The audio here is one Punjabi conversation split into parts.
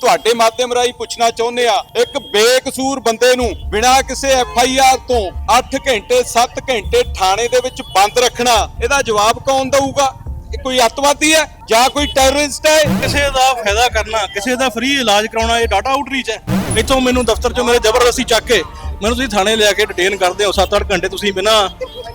ਤੁਹਾਡੇ ਮਾਧਿਅਮ ਰਾਹੀਂ ਪੁੱਛਣਾ ਚਾਹੁੰਦੇ ਆ, ਇੱਕ ਬੇਕਸੂਰ ਬੰਦੇ ਨੂੰ ਬਿਨਾਂ ਕਿਸੇ ਐਫ ਆਈ ਆਰ ਤੋਂ 8 ਘੰਟੇ 7 ਘੰਟੇ ਥਾਣੇ ਦੇ ਵਿੱਚ ਬੰਦ ਰੱਖਣਾ, ਇਹਦਾ ਜਵਾਬ ਕੌਣ ਦਊਗਾ? ਕੋਈ ਅੱਤਵਾਦੀ ਹੈ ਜਾਂ ਕੋਈ ਟੈਰਰਿਸਟ ਹੈ? ਕਿਸੇ ਦਾ ਫਾਇਦਾ ਕਰਨਾ, ਕਿਸੇ ਦਾ ਫ੍ਰੀ ਇਲਾਜ ਕਰਾਉਣਾ, ਇਹ ਡਾਟਾ ਆਊਟਰੀਚ ਹੈ। ਇੱਥੋਂ ਮੈਨੂੰ ਦਫ਼ਤਰ ਚੋਂ ਮੇਰੇ ਜ਼ਬਰਦਸਤੀ ਚੱਕ ਕੇ, ਮੈਨੂੰ ਤੁਸੀਂ ਥਾਣੇ ਲਿਆ ਕੇ ਡਿਟੇਨ ਕਰਦੇ ਹੋ 7-8 ਘੰਟੇ ਤੁਸੀਂ ਬਿਨਾਂ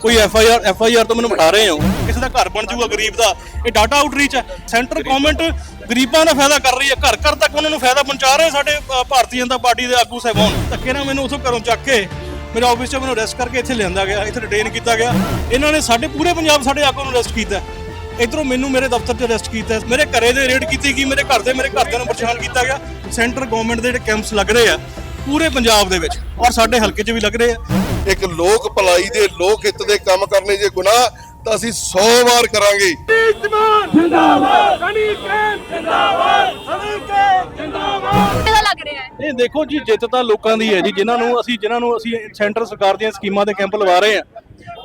ਕੋਈ F I R F I R ਤੋਂ ਮੈਨੂੰ ਬਿਠਾ ਰਹੇ ਹੋ। ਕਿਸੇ ਦਾ ਘਰ ਬਣ ਜਾਊਗਾ ਗਰੀਬ ਦਾ। ਇਹ ਡਾਟਾ ਆਊਟਰੀਚ ਹੈ। ਸੈਂਟਰ ਗਵਰਨਮੈਂਟ ਗਰੀਬਾਂ ਦਾ ਫਾਇਦਾ ਕਰ ਰਹੀ ਹੈ। ਘਰ ਘਰ ਤੱਕ ਉਹਨਾਂ ਨੂੰ ਫਾਇਦਾ ਪਹੁੰਚਾ ਰਹੇ ਸਾਡੇ ਭਾਰਤੀ ਜਨਤਾ ਪਾਰਟੀ ਦੇ ਆਗੂ ਸਾਹਿਬਾਨ। ਧੱਕੇ ਨਾਲ ਮੈਨੂੰ ਉਥੋਂ ਘਰੋਂ ਚੱਕ ਕੇ ਮੇਰੇ ਆਫਿਸ 'ਚ ਮੈਨੂੰ ਅਰੈਸਟ ਕਰਕੇ ਇੱਥੇ ਲਿਆਂਦਾ ਗਿਆ, ਇੱਥੇ ਡਿਟੇਨ ਕੀਤਾ ਗਿਆ। ਇਹਨਾਂ ਨੇ ਸਾਡੇ ਪੂਰੇ ਪੰਜਾਬ ਸਾਡੇ ਆਗੂ ਨੂੰ ਅਰੈਸਟ ਕੀਤਾ। ਇਧਰੋਂ ਮੈਨੂੰ ਮੇਰੇ ਦਫ਼ਤਰ 'ਚ ਅਰੈਸਟ ਕੀਤਾ। ਮੇਰੇ ਘਰੇ ਦੇ ਰੇਡ ਕੀਤੀ ਗਈ, ਮੇਰੇ ਘਰ ਦੇ ਮੇਰੇ ਘਰਦਿਆਂ ਨੂੰ ਪਰੇਸ਼ਾਨ ਕੀਤਾ ਗਿਆ। ਸੈਂਟਰ ਗਵਰਨਮੈਂਟ ਦੇ ਜਿਹੜੇ ਕੈਂਪਸ ਲੱਗ ਰਹੇ ਆ ਪੂਰੇ ਪੰਜਾਬ ਦੇ ਵਿੱਚ ਔਰ ਸਾਡੇ ਹਲਕੇ 'ਚ ਵੀ ਲੱਗ ਰਹੇ ਆ। ਇੱਕ ਲੋਕ ਭਲਾਈ ਦੇ ਲੋਕ ਹਿੱਤ ਦੇ ਕੰਮ ਕਰਨੇ ਜੇ ਗੁਨਾਹ ਤਾਂ ਅਸੀਂ 100 ਵਾਰ ਕਰਾਂਗੇ। ਕਿਹਦਾ ਲੱਗ ਰਿਹਾ ਹੈ? ਇਹ ਦੇਖੋ ਜੀ ਜਿੱਤ ਤਾਂ ਲੋਕਾਂ ਦੀ ਹੈ ਜੀ ਜਿਨ੍ਹਾਂ ਨੂੰ ਅਸੀਂ ਜਿਨ੍ਹਾਂ ਨੂੰ ਅਸੀਂ ਸੈਂਟਰ ਸਰਕਾਰ ਦੀਆਂ ਸਕੀਮਾਂ ਦੇ ਕੈਂਪ ਲਵਾ ਰਹੇ ਆ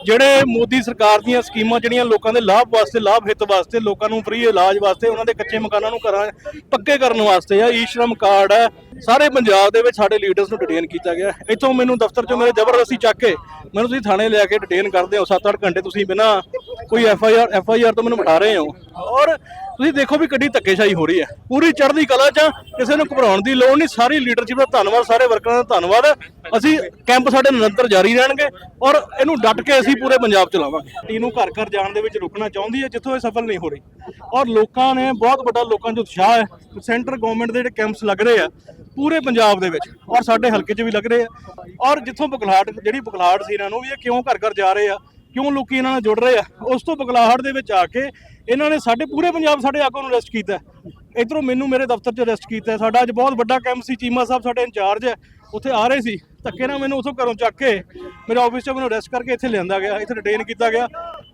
ਜਿਹੜੇ ਮੋਦੀ ਸਰਕਾਰ ਦੀਆਂ ਸਕੀਮਾਂ, ਜਿਹੜੀਆਂ ਲੋਕਾਂ ਦੇ ਲਾਭ ਵਾਸਤੇ, ਲਾਭ ਹਿੱਤ ਵਾਸਤੇ, ਲੋਕਾਂ ਨੂੰ ਫ੍ਰੀ ਇਲਾਜ ਵਾਸਤੇ, ਉਹਨਾਂ ਦੇ ਕੱਚੇ ਮਕਾਨਾਂ ਨੂੰ ਘਰਾਂ ਪੱਕੇ ਕਰਨ ਵਾਸਤੇ ਆ, ਈਸ਼ਰਮ ਕਾਰਡ ਹੈ ਸਾਰੇ ਪੰਜਾਬ ਦੇ ਵਿੱਚ ਸਾਡੇ ਲੀਡਰਸ ਨੂੰ ਡਿਟੇਨ ਕੀਤਾ ਗਿਆ। ਇੱਥੋਂ ਮੈਨੂੰ ਦਫ਼ਤਰ ਚੋਂ ਮੇਰੇ ਜ਼ਬਰਦਸਤੀ ਚੱਕ ਕੇ ਮੈਨੂੰ ਤੁਸੀਂ ਥਾਣੇ ਲਿਆ ਕੇ ਡਿਟੇਨ ਕਰਦੇ ਹੋ 7-8 ਘੰਟੇ ਤੁਸੀਂ ਬਿਨਾਂ ਕੋਈ F I R F I R ਤੋਂ ਮੈਨੂੰ ਬਿਠਾ ਰਹੇ ਹੋ। ਔਰ ਤੁਸੀਂ ਦੇਖੋ ਵੀ ਕਿੱਡੀ ਧੱਕੇਸ਼ਾਹੀ ਹੋ ਰਹੀ ਹੈ। ਪੂਰੀ ਚੜ੍ਹਦੀ ਕਲਾ 'ਚ ਆ, ਕਿਸੇ ਨੂੰ ਘਬਰਾਉਣ ਦੀ ਲੋੜ ਨਹੀਂ ਸਾਰੀ ਲੀਡਰਸ਼ਿਪ ਦਾ ਧੰਨਵਾਦ ਸਾਰੇ ਵਰਕਰਾਂ ਦਾ ਧੰਨਵਾਦ ਅਸੀਂ ਕੈਂਪ ਸਾਡੇ ਨਿਰੰਤਰ ਜਾਰੀ ਰਹਿਣਗੇ ਔਰ ਇਹਨੂੰ ਡਟ ਕੇ ਅਸੀਂ ਪੂਰੇ ਪੰਜਾਬ ਚਲਾਵਾਂਗੇ ਟੀ ਨੂੰ ਘਰ ਘਰ ਜਾਣ ਦੇ ਵਿੱਚ ਰੁਕਣਾ ਚਾਹੁੰਦੀ ਹੈ ਜਿੱਥੋਂ ਇਹ ਸਫਲ ਨਹੀਂ ਹੋ ਰਹੀ। ਔਰ ਲੋਕਾਂ ਨੇ ਬਹੁਤ ਵੱਡਾ ਲੋਕਾਂ 'ਚ ਉਤਸ਼ਾਹ ਹੈ। ਸੈਂਟਰ ਗਵਰਨਮੈਂਟ ਦੇ ਜਿਹੜੇ ਕੈਂਪਸ ਲੱਗ ਰਹੇ ਆ ਪੂਰੇ ਪੰਜਾਬ ਦੇ ਵਿੱਚ ਔਰ ਸਾਡੇ ਹਲਕੇ 'ਚ ਵੀ ਲੱਗ ਰਹੇ ਆ। ਔਰ ਜਿੱਥੋਂ ਬਗਲਾਹਟ ਜਿਹੜੀ ਬਗਲਾਹਟ ਸੀ ਇਹਨਾਂ ਨੂੰ ਵੀ ਇਹ ਕਿਉਂ ਘਰ ਘਰ ਜਾ ਰਹੇ ਆ ਕਿਉਂ ਲੋਕੀ ਇਹਨਾਂ ਨਾਲ ਜੁੜ ਰਹੇ ਆ ਉਸ ਤੋਂ ਬਗਲਾਹਟ ਦੇ ਵਿੱਚ ਆ ਕੇ ਇਹਨਾਂ ਨੇ ਸਾਡੇ ਪੂਰੇ ਪੰਜਾਬ ਸਾਡੇ ਆਗੂ ਨੂੰ ਅਰੈਸਟ ਕੀਤਾ ਇਧਰੋਂ ਮੈਨੂੰ ਮੇਰੇ ਦਫ਼ਤਰ 'ਚ ਅਰੈਸਟ ਕੀਤਾ ਸਾਡਾ ਅੱਜ ਬਹੁਤ ਵੱਡਾ ਕੈਂਪ ਸੀ, ਚੀਮਾ ਸਾਹਿਬ ਸਾਡੇ ਇੰਚਾਰਜ ਹੈ। ਉੱਥੇ ਆ ਰਹੇ ਸੀ। ਧੱਕੇ ਨਾਲ ਮੈਨੂੰ ਉਥੋਂ ਘਰੋਂ ਚੱਕ ਕੇ ਮੇਰੇ ਆਫਿਸ 'ਚ ਮੈਨੂੰ ਅਰੈਸਟ ਕਰਕੇ ਇੱਥੇ ਲਿਆਂਦਾ ਗਿਆ, ਇੱਥੇ ਡਿਟੇਨ ਕੀਤਾ ਗਿਆ।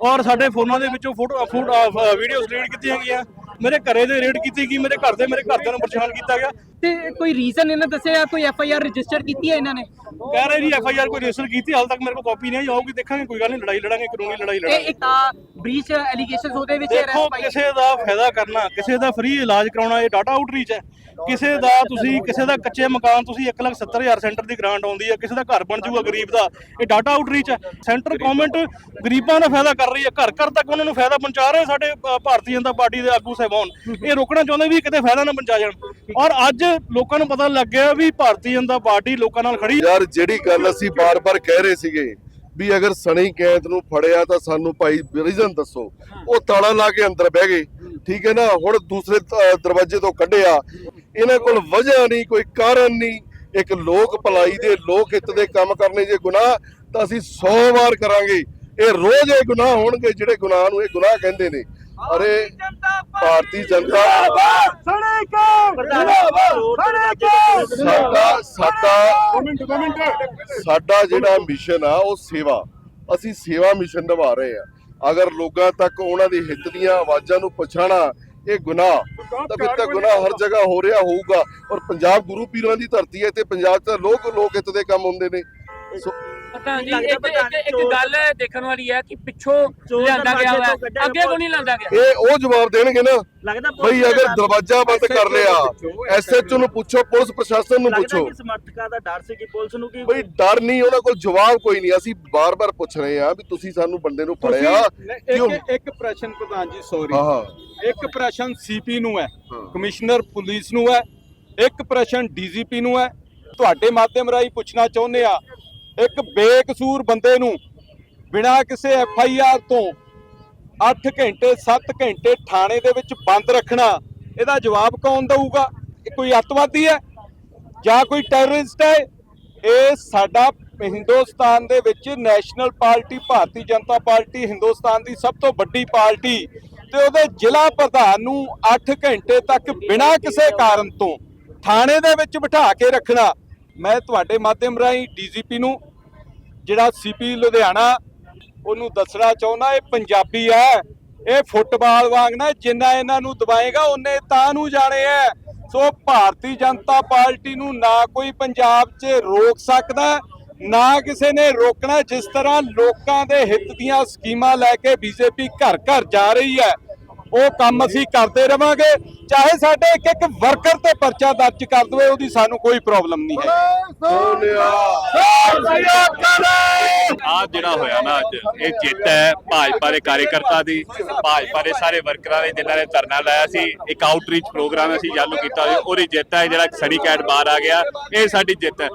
ਔਰ ਸਾਡੇ ਫੋਨਾਂ ਦੇ ਵਿੱਚੋਂ ਫੋਟੋ ਫੋਟੋ ਵੀਡੀਓਜ਼ ਡਿਲੀਟ ਕੀਤੀਆਂ ਗਈਆਂ। ਮੇਰੇ ਘਰੇ ਦੇ ਰੇਡ ਕੀਤੀ ਗਈ ਮੇਰੇ ਘਰ ਦੇ ਮੇਰੇ ਘਰਦਿਆਂ ਨੂੰ ਪਰੇਸ਼ਾਨ ਕੀਤਾ ਗਿਆ। ਤੇ ਕੋਈ ਰੀਜ਼ਨ ਇਹਨਾਂ ਦੱਸਿਆ ਕੋਈ ਐਫ ਆਈ ਆਰ ਰਜਿਸਟਰ ਕੀਤੀ ਹੈ ਇਹਨਾਂ ਨੇ? ਕਹਿ ਰਹੇ ਜੀ ਐਫ ਆਈ ਆਰ ਕੋਈ ਰਜਿਸਟਰ ਕੀਤੀ ਹਾਲ ਤੱਕ ਮੇਰੇ ਕੋਲ ਕਾਪੀ ਨਹੀਂ ਆਈ ਆਊਗੀ ਦੇਖਾਂਗੇ ਕੋਈ ਗੱਲ ਨਹੀਂ ਲੜਾਈ ਲੜਾਂਗੇ ਕਾਨੂੰਨੀ ਲੜਾਈ ਇਹ ਲੜਾਂਗੇ। ਇੱਕ ਤਾਂ ਬ੍ਰੀਚ ਐਲੀਗੇਸ਼ਨਸ ਉਹਦੇ ਵਿੱਚ ਦੇਖੋ ਕਿਸੇ ਦਾ ਫਾਇਦਾ ਕਰਨਾ ਕਿਸੇ ਦਾ ਫ੍ਰੀ ਇਲਾਜ ਕਰਾਉਣਾ ਇਹ ਡਾਟਾ ਆਊਟਰੀਚ ਹੈ। ਕਿਸੇ ਦਾ ਤੁਸੀਂ ਕਿਸੇ ਦਾ ਕੱਚੇ ਮਕਾਨ ਤੁਸੀਂ 170000 ਸੈਂਟਰ ਦੀ ਗ੍ਰਾਂਟ ਆਉਂਦੀ ਹੈ ਕਿਸੇ ਦਾ ਘਰ ਬਣ ਜਾਊਗਾ ਗਰੀਬ ਦਾ ਇਹ ਡਾਟਾ ਆਊਟਰੀਚ ਹੈ। ਸੈਂਟਰ ਗਵਰਨਮੈਂਟ ਗਰੀਬਾਂ ਦਾ ਫਾਇਦਾ ਕਰ ਰਹੀ ਹੈ ਘਰ ਘਰ ਤੱਕ ਉਹਨਾਂ ਨੂੰ ਫਾਇਦਾ ਪਹੁੰਚਾ ਰਹੇ ਸਾਡੇ ਅ, ਭਾਰਤੀ ਜਨਤਾ ਪਾਰਟੀ ਦੇ ਆਗੂ ਸਾਹਿਬਾਨ ਇਹ ਰੋਕਣਾ ਚਾਹੁੰਦੇ ਵੀ ਕਿਤੇ ਫਾਇਦਾ ਨਾ ਪਹੁੰਚਾ ਜਾਣ। ਔਰ ਅੱਜ ਲੋਕਾਂ ਨੂੰ ਪਤਾ ਲੱਗ ਗਿਆ ਵੀ ਭਾਰਤੀ ਜਨਤਾ ਪਾਰਟੀ ਲੋਕਾਂ ਨਾਲ ਖੜੀ ਯਾਰ, ਜਿਹੜੀ ਗੱਲ ਅਸੀਂ ਬਾਰ-ਬਾਰ ਕਹਿ ਰਹੇ ਸੀਗੇ ਵੀ ਅਗਰ ਸਣੀ ਕੈਂਤ ਨੂੰ ਫੜਿਆ ਤਾਂ ਸਾਨੂੰ ਭਾਈ ਰੀਜ਼ਨ ਦੱਸੋ। ਉਹ ਤਾਲਾ ਲਾ ਕੇ ਅੰਦਰ ਬਹਿ ਗਏ। ਠੀਕ ਹੈ ਨਾ? ਹੁਣ ਦੂਸਰੇ ਦਰਵਾਜ਼ੇ ਤੋਂ ਕੱਢਿਆ। ਇਹਨਾਂ ਕੋਲ ਵਜ੍ਹਾ ਨਹੀਂ, ਕੋਈ ਕਾਰਨ ਨਹੀਂ। ਇੱਕ ਲੋਕ ਭਲਾਈ ਦੇ, ਲੋਕ ਹਿੱਤ ਦੇ ਕੰਮ ਕਰਨੇ ਜੇ ਗੁਨਾਹ, ਤਾਂ ਅਸੀਂ 100 ਵਾਰ ਕਰਾਂਗੇ। ਇਹ ਰੋਜ਼ ਇਹ ਗੁਨਾਹ ਹੋਣਗੇ ਜਿਹੜੇ ਗੁਨਾਹ ਨੂੰ ਇਹ ਗੁਨਾਹ ਕਹਿੰਦੇ ਨੇ। ਅਰੇ ਭਾਰਤੀ ਜਨਤਾ ਸਾਡਾ ਸਾਡਾ ਸਾਡਾ ਜਿਹੜਾ ਮਿਸ਼ਨ ਆ ਉਹ ਸੇਵਾ। ਅਸੀਂ ਸੇਵਾ ਮਿਸ਼ਨ ਨਿਭਾ ਰਹੇ ਆ। ਅਗਰ ਲੋਕਾਂ ਤੱਕ ਉਹਨਾਂ ਦੀ ਹਿੱਤ ਦੀਆਂ ਆਵਾਜ਼ਾਂ ਨੂੰ ਪਹੁੰਚਾਣਾ ਇਹ ਗੁਨਾਹ ਤਾਂ ਫਿਰ ਤਾਂ ਗੁਨਾਹ ਹਰ ਜਗ੍ਹਾ ਹੋ ਰਿਹਾ ਹੋਊਗਾ। ਔਰ ਪੰਜਾਬ ਗੁਰੂ ਪੀਰਾਂ ਦੀ ਧਰਤੀ ਹੈ ਤੇ ਪੰਜਾਬ 'ਚ ਲੋਕ ਲੋਕ ਹਿੱਤ ਦੇ ਕੰਮ ਹੁੰਦੇ ਨੇ। ਸੋ ਪ੍ਰਧਾਨ ਜੀ ਇੱਕ ਇੱਕ ਗੱਲ ਦੇਖਣ ਵਾਲੀ ਹੈ ਕਿ ਪਿੱਛੋਂ ਲਿਆਂਦਾ ਗਿਆ ਹੋਇਆ ਹੈ। ਅੱਗੇ ਕਿਉਂ ਨਹੀਂ ਲਿਆਂਦਾ ਗਿਆ? ਇਹ ਉਹ ਜਵਾਬ ਦੇਣਗੇ ਨਾ। ਲੱਗਦਾ ਬਈ ਅਗਰ ਦਰਵਾਜ਼ਾ ਬੰਦ ਕਰ ਲਿਆ ਐਸਐਚਓ ਨੂੰ ਪੁੱਛੋ ਪੁਲਿਸ ਪ੍ਰਸ਼ਾਸਨ ਨੂੰ ਲੱਗਦਾ ਪੁੱਛੋ। ਕਿ ਸਮਰਥਕਾਂ ਦਾ ਡਰ ਸੀ ਕਿ ਪੁਲਿਸ ਨੂੰ ਕੀ ਬਈ ਡਰ ਨਹੀਂ ਉਹਨਾਂ ਕੋਲ ਜਵਾਬ ਕੋਈ ਨਹੀਂ। ਅਸੀਂ ਬਾਰ-ਬਾਰ ਪੁੱਛ ਰਹੇ ਆ ਵੀ ਤੁਸੀਂ ਸਾਨੂੰ ਬੰਦੇ ਨੂੰ ਫੜਿਆ ਇੱਕ ਇੱਕ ਪ੍ਰਸ਼ਨ ਪ੍ਰਧਾਨ ਜੀ ਸੌਰੀ ਇੱਕ ਪ੍ਰਸ਼ਨ ਸੀਪੀ ਨੂੰ ਹੈ ਹਾਂ। ਕਮਿਸ਼ਨਰ ਪੁਲਿਸ ਨੂੰ ਹੈ ਇੱਕ ਪ੍ਰਸ਼ਨ ਡੀਜੀਪੀ ਨੂੰ ਹੈ। ਤੁਹਾਡੇ ਮਾਧਿਅਮ ਰਾਹੀਂ ਪੁੱਛਣਾ ਚਾਹੁੰਦੇ ਆ ਇੱਕ ਬੇਕਸੂਰ ਬੰਦੇ ਨੂੰ ਬਿਨਾਂ ਕਿਸੇ ਐਫ ਆਈ ਆਰ ਤੋਂ 8 ਘੰਟੇ 7 ਘੰਟੇ ਥਾਣੇ ਦੇ ਵਿੱਚ ਬੰਦ ਰੱਖਣਾ, ਇਹਦਾ ਜਵਾਬ ਕੌਣ ਦੇਊਗਾ? ਇਹ ਕੋਈ ਅੱਤਵਾਦੀ ਹੈ ਜਾਂ ਕੋਈ ਟੈਰਰਿਸਟ ਹੈ? ਇਹ ਸਾਡਾ ਹਿੰਦੁਸਤਾਨ ਦੇ ਵਿੱਚ national party, Bharatiya Janata party, Hindustan ਦੀ ਸਭ ਤੋਂ ਵੱਡੀ ਪਾਰਟੀ ਤੇ ਉਹਦੇ ਜ਼ਿਲ੍ਹਾ ਪ੍ਰਧਾਨ ਨੂੰ 8 ਘੰਟੇ ਤੱਕ ਬਿਨਾਂ ਕਿਸੇ ਕਾਰਨ ਤੋਂ ਥਾਣੇ ਦੇ ਵਿੱਚ ਬਿਠਾ ਕੇ ਰੱਖਣਾ ਮੈਂ ਤੁਹਾਡੇ ਮਾਧਿਅਮ ਰਾਹੀਂ ਡੀਜੀਪੀ ਨੂੰ ਜਿਹੜਾ ਸੀਪੀ ਲੁਧਿਆਣਾ ਉਹਨੂੰ ਦੱਸਣਾ ਚਾਹੁੰਦਾ, ਇਹ ਪੰਜਾਬੀ ਹੈ, ਇਹ ਫੁੱਟਬਾਲ ਵਾਂਗ ਨਾ, ਜਿੰਨਾ ਇਹਨਾਂ ਨੂੰ ਦਬਾਏਗਾ, ਉਹਨੇ ਤਾਂ ਨੂੰ ਜਾਣੇ ਹੈ ਸੋ ਭਾਰਤੀ ਜਨਤਾ ਪਾਰਟੀ ਨੂੰ ਨਾ ਕੋਈ ਪੰਜਾਬ 'ਚ ਰੋਕ ਸਕਦਾ, ਨਾ ਕਿਸੇ ਨੇ ਰੋਕਣਾ, ਜਿਸ ਤਰ੍ਹਾਂ ਲੋਕਾਂ ਦੇ ਹਿੱਤ ਦੀਆਂ ਸਕੀਮਾਂ ਲੈ ਕੇ ਬੀਜੇਪੀ ਘਰ ਘਰ ਜਾ ਰਹੀ ਹੈ। ਉਹ ਕੰਮ ਅਸੀਂ ਕਰਦੇ ਰਵਾਂਗੇ। ਚਾਹੇ ਸਾਡੇ ਇੱਕ ਇੱਕ ਵਰਕਰ ਤੇ ਪਰਚਾ ਦਰਜ ਕਰ ਦਵੇ, ਉਹਦੀ ਸਾਨੂੰ ਕੋਈ ਪ੍ਰੋਬਲਮ ਨਹੀਂ ਹੈ ਆ ਜਿਹੜਾ ਹੋਇਆ ਨਾ ਅੱਜ, ਇਹ ਜਿੱਤ ਹੈ ਭਾਜਪਾ ਦੇ ਕਾਰਜਕਰਤਾ ਦੀ। ਭਾਜਪਾ ਦੇ ਸਾਰੇ ਵਰਕਰਾਂ ਦੇ ਜਿਨ੍ਹਾਂ ਨੇ ਧਰਨਾ ਲਾਇਆ ਸੀ, ਇੱਕ ਆਊਟਰੀਚ ਪ੍ਰੋਗਰਾਮ ਅਸੀਂ ਚਾਲੂ ਕੀਤਾ ਸੀ, ਉਹਦੀ ਜਿੱਤ ਹੈ ਜਿਹੜਾ ਸੜੀ ਕੈਟ ਬਾਹਰ ਆ ਗਿਆ, ਇਹ ਸਾਡੀ ਜਿੱਤ ਹੈ।